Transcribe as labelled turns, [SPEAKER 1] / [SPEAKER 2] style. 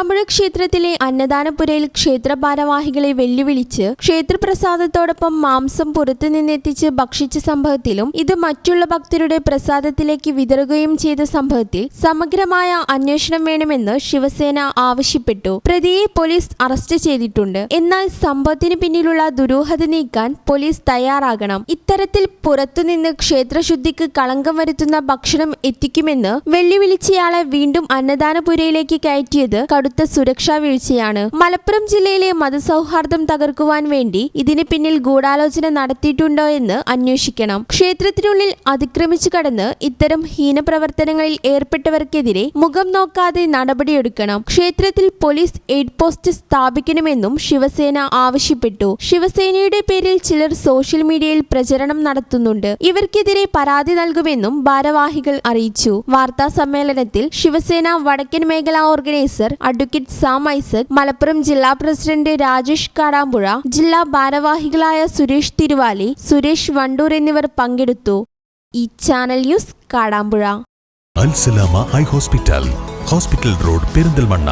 [SPEAKER 1] കാടാമ്പുഴ ക്ഷേത്രത്തിലെ അന്നദാനപുരയിൽ ക്ഷേത്ര ഭാരവാഹികളെ വെല്ലുവിളിച്ച് ക്ഷേത്രപ്രസാദത്തോടൊപ്പം മാംസം പുറത്തുനിന്നെത്തിച്ച് ഭക്ഷിച്ച സംഭവത്തിലും ഇത് മറ്റുള്ള ഭക്തരുടെ പ്രസാദത്തിലേക്ക് വിതറുകയും ചെയ്ത സംഭവത്തിൽ സമഗ്രമായ അന്വേഷണം വേണമെന്ന് ശിവസേന ആവശ്യപ്പെട്ടു. പ്രതിയെ പോലീസ് അറസ്റ്റ് ചെയ്തിട്ടുണ്ട്. എന്നാൽ സംഭവത്തിന് പിന്നിലുള്ള ദുരൂഹത നീക്കാൻ പോലീസ് തയ്യാറാകണം. ഇത്തരത്തിൽ പുറത്തുനിന്ന് ക്ഷേത്രശുദ്ധിക്ക് കളങ്കം വരുത്തുന്ന ഭക്ഷണം എത്തിക്കുമെന്ന് വെല്ലുവിളിച്ചയാളെ വീണ്ടും അന്നദാനപുരയിലേക്ക് കയറ്റിയത് കടുത്ത സുരക്ഷാ വീഴ്ചയാണ്. മലപ്പുറം ജില്ലയിലെ മതസൗഹാർദ്ദം തകർക്കുവാൻ വേണ്ടി ഇതിന് പിന്നിൽ ഗൂഢാലോചന നടത്തിയിട്ടുണ്ടോ എന്ന് അന്വേഷിക്കണം. ക്ഷേത്രത്തിനുള്ളിൽ അതിക്രമിച്ചു കടന്ന് ഇത്തരം ഹീനപ്രവർത്തനങ്ങളിൽ ഏർപ്പെട്ടവർക്കെതിരെ മുഖം നോക്കാതെ നടപടിയെടുക്കണം. ക്ഷേത്രത്തിൽ പോലീസ് എയ്ഡ് പോസ്റ്റ് സ്ഥാപിക്കണമെന്നും ശിവസേന ആവശ്യപ്പെട്ടു. ശിവസേനയുടെ പേരിൽ ചിലർ സോഷ്യൽ മീഡിയയിൽ പ്രചരണം നടത്തുന്നുണ്ട്. ഇവർക്കെതിരെ പരാതി നൽകുമെന്നും ഭാരവാഹികൾ അറിയിച്ചു. വാർത്താ സമ്മേളനത്തിൽ ശിവസേന വടക്കൻ മേഖലാ organiser advocate Sam Isaac Malappuram ജില്ലാ പ്രസിഡന്റ് രാജേഷ് കാടാമ്പുഴ ജില്ലാ ഭാരവാഹികളായ സുരേഷ് തിരുവാലി സുരേഷ് വണ്ടൂർ എന്നിവർ പങ്കെടുത്തു. ഈ channel news Kadampuzha.
[SPEAKER 2] Alsalama eye hospital hospital road Perinthalmanna.